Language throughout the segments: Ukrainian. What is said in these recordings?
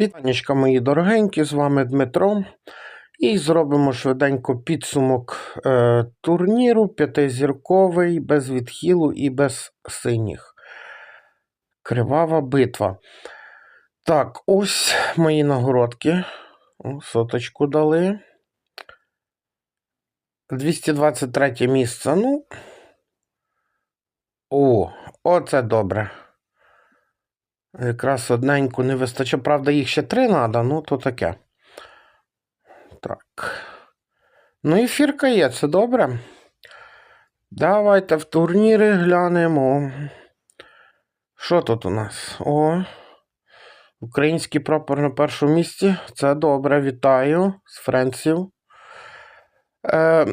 Вітанечка, мої дорогенькі, з вами Дмитро. І зробимо швиденько підсумок е, турніру п'ятизірковий, без відхилу і без синіх. Кривава битва. Так, ось мої нагородки. Соточку дали. 223 місце. Ну. О, оце добре. Якраз одненьку не вистачає. Правда, їх ще три треба, ну то таке. Так. Ну, і фірка є, це добре. Давайте в турніри глянемо. Що тут у нас? О. Український прапор на першому місці. Це добре, вітаю з Френців. Е,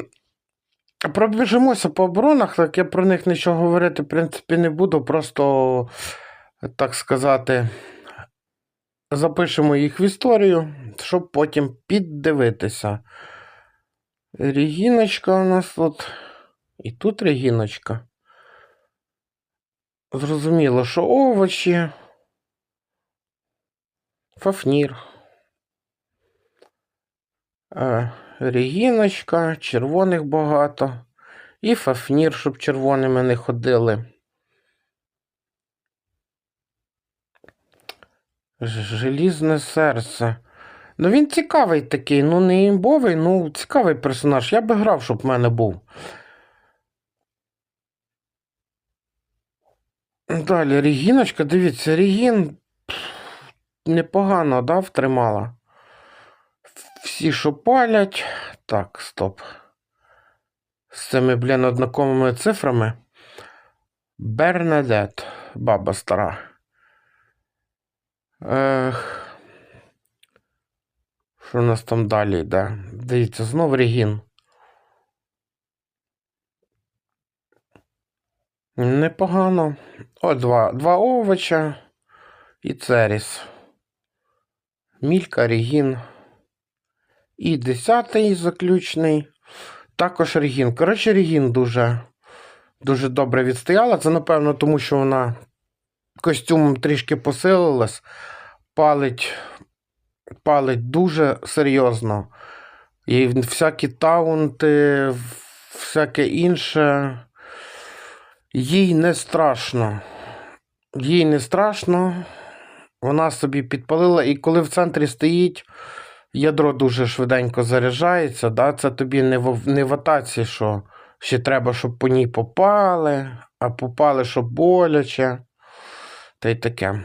пробіжимося по оборонах, так я про них нічого говорити, в принципі, не буду. Просто, так сказати, запишемо їх в історію, щоб потім піддивитися. Регіночка у нас тут. І тут Регіночка. Зрозуміло, що овочі. Фафнір. Е, Регіночка, червоних багато. І фафнір, щоб червоними не ходили. Желізне серце. Ну він цікавий такий, ну не імбовий, ну цікавий персонаж. Я би грав, щоб в мене був. Далі Регіночка, дивіться, Регін непогано, да, втримала. Всі, що палять. Так, стоп. З цими, блін, однаковими цифрами. Бернадет, баба стара. Ех. Що у нас там далі йде? Дивіться, знов Регін. Непогано. О, два, два овоча і Церіс. Мілька, Регін. І десятий заключний. Також Регін. Коротше, Регін дуже, дуже добре відстояла. Це, напевно, тому що вона костюмом трішки посилилась. Палить, палить дуже серйозно. І всякі таунти, всяке інше. Їй не страшно. Їй не страшно. Вона собі підпалила, і коли в центрі стоїть, ядро дуже швиденько заряджається. Да? Це тобі не в, не в атаці, що ще треба, щоб по ній попали, а попали, щоб боляче. Та й таке.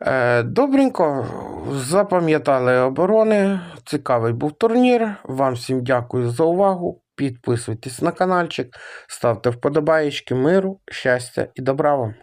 Е, добренько, запам'ятали оборони. Цікавий був турнір. Вам всім дякую за увагу. Підписуйтесь на каналчик, ставте вподобаєчки миру, щастя і добра вам.